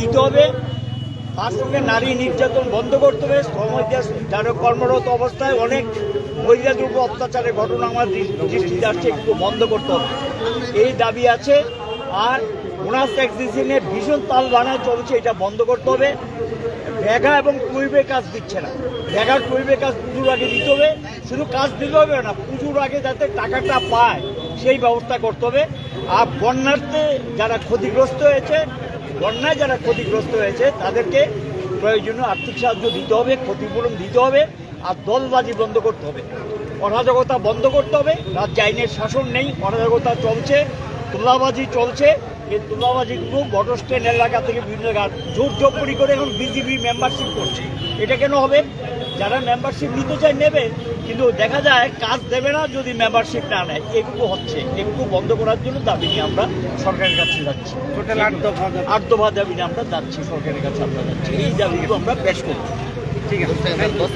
দিতে হবে। নারী নির্যাতন বন্ধ করতে হবে। সমাজে যারা কর্মরত অবস্থায় অনেক মহিলাদের উপর অত্যাচারের ঘটনা আমার দৃষ্টিতে আসছে, একটু বন্ধ করতে হবে। এই দাবি আছে। আর বোনাস ট্যাক্সেশনে ভীষণ তাল বানায় চলছে, এটা বন্ধ করতে হবে। ভেগা এবং কুইবে কাজ দিচ্ছে না। ভেগা কুইবে কাজ পুজোর আগে দিতে হবে। শুধু কাজ দিতে হবে না, পুজোর আগে যাতে টাকাটা পায়, সেই ব্যবস্থা করতে হবে। আর বন্যার্থে যারা ক্ষতিগ্রস্ত হয়েছে বন্যায় যারা ক্ষতিগ্রস্ত হয়েছে, তাদেরকে প্রয়োজনীয় আর্থিক সাহায্য দিতে হবে, ক্ষতিপূরণ দিতে হবে, আর দলবাজি বন্ধ করতে হবে। অরাজকতা বন্ধ করতে হবে, রাজ্যে আইনের শাসন নেই, অরাজকতা চলছে, তোলাবাজি চলছে। এই তোলাবাজিগুলো বড় স্ট্যান্ড এলাকা থেকে বিভিন্ন জোর জবরি করে এখন বিজেপি মেম্বারশিপ করছে। এটা কেন হবে? যারা মেম্বারশিপ নিতে চায় নেবে কিন্তু দেখা যায় কাজ দেবে না যদি মেম্বারশিপ না নেয়। এগুলো হচ্ছে। এগুলো বন্ধ করার জন্য দাবি নিয়ে আমরা সরকারের কাছে যাচ্ছি। টোটাল আট দফা দাবি। আট দফা দাবি নিয়ে আমরা যাচ্ছি সরকারের কাছে আমরা যাচ্ছি। এই দাবিগুলো আমরা পেশ করব। ঠিক আছে। দশ